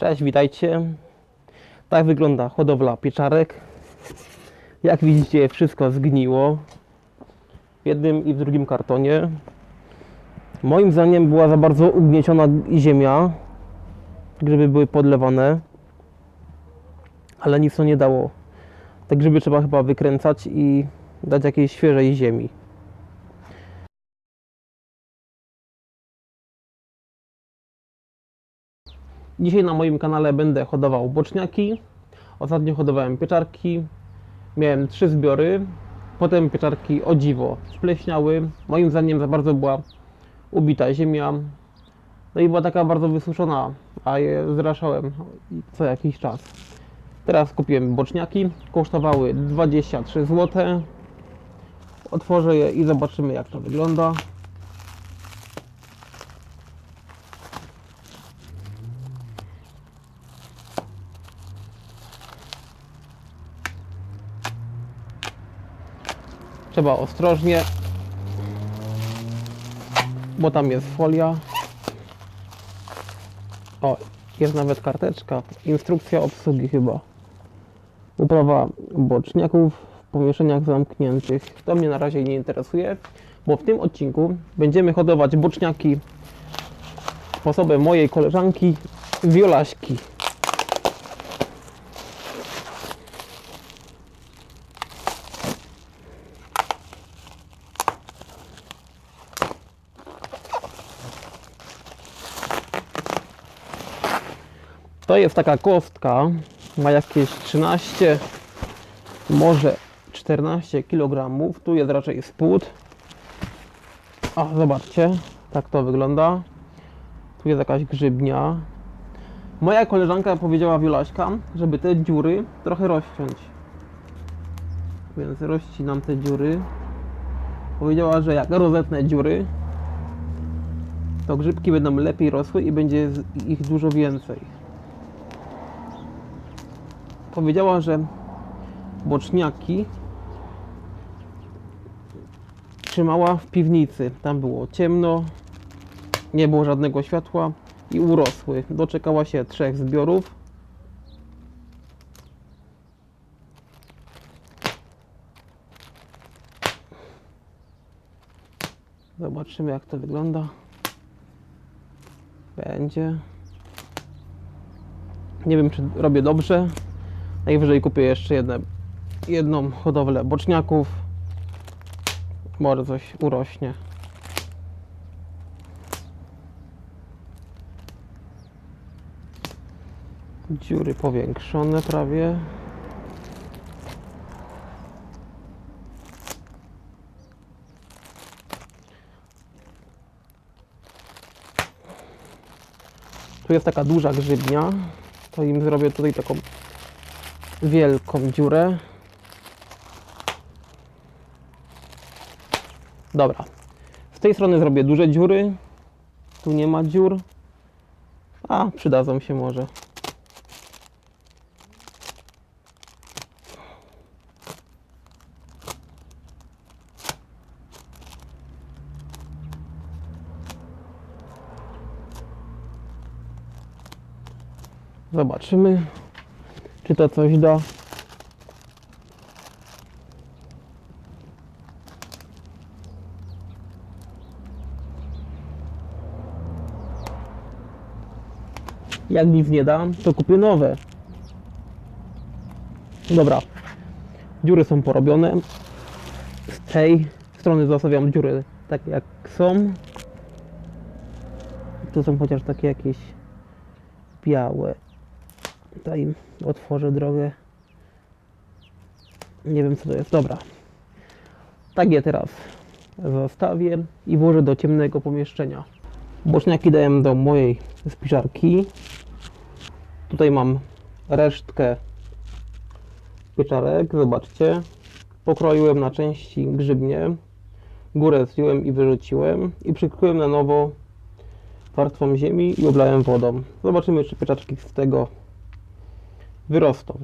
Cześć, witajcie. Tak wygląda hodowla pieczarek. Jak widzicie, wszystko zgniło w jednym i w drugim kartonie. Moim zdaniem była za bardzo ugnieciona ziemia, grzyby były podlewane, ale nic to nie dało. Te grzyby trzeba chyba wykręcać i dać jakiejś świeżej ziemi. Dzisiaj na moim kanale będę hodował boczniaki. Ostatnio hodowałem pieczarki. Miałem trzy zbiory. Potem pieczarki o dziwo spleśniały. Moim zdaniem za bardzo była ubita ziemia. No i była taka bardzo wysuszona, a je zraszałem co jakiś czas. Teraz kupiłem boczniaki. Kosztowały 23 zł. Otworzę je i zobaczymy jak to wygląda. Trzeba ostrożnie, bo tam jest folia. O, jest nawet karteczka. Instrukcja obsługi chyba. Uprawa boczniaków w pomieszczeniach zamkniętych. To mnie na razie nie interesuje, bo w tym odcinku będziemy hodować boczniaki sposobem mojej koleżanki Wiolaśki. To jest taka kostka, ma jakieś 13, może 14 kg. Tu jest raczej spód. O, zobaczcie, tak to wygląda. Tu jest jakaś grzybnia. Moja koleżanka powiedziała Wiolaśka, żeby te dziury trochę rozciąć. Więc rozcinam te dziury. Powiedziała, że jak rozetnę dziury, to grzybki będą lepiej rosły i będzie ich dużo więcej powiedziała, że boczniaki trzymała w piwnicy. Tam było ciemno, nie było żadnego światła i urosły. Doczekała się trzech zbiorów. Zobaczymy jak to wygląda. Będzie. Nie wiem czy robię dobrze. Najwyżej kupię jeszcze jedne, jedną hodowlę boczniaków. Może coś urośnie. Dziury powiększone prawie. Tu jest taka duża grzybnia. To im zrobię tutaj taką wielką dziurę. Dobra. Z tej strony zrobię duże dziury. Tu nie ma dziur. A, przydadzą się może. Zobaczymy, czy to coś da. Jak nic nie da, to kupię nowe. Dobra. Dziury są porobione. Z tej strony zostawiam dziury takie jak są. Tu są chociaż takie jakieś białe. Tutaj otworzę drogę. Nie wiem co to jest. Dobra. Tak je teraz zostawię i włożę do ciemnego pomieszczenia. Boczniaki dałem do mojej spiżarki. Tutaj mam resztkę pieczarek. Zobaczcie. Pokroiłem na części grzybnie. Górę zdjąłem i wyrzuciłem. I przykryłem na nowo warstwą ziemi i oblałem wodą. Zobaczymy, czy pieczaczki z tego wyrosną.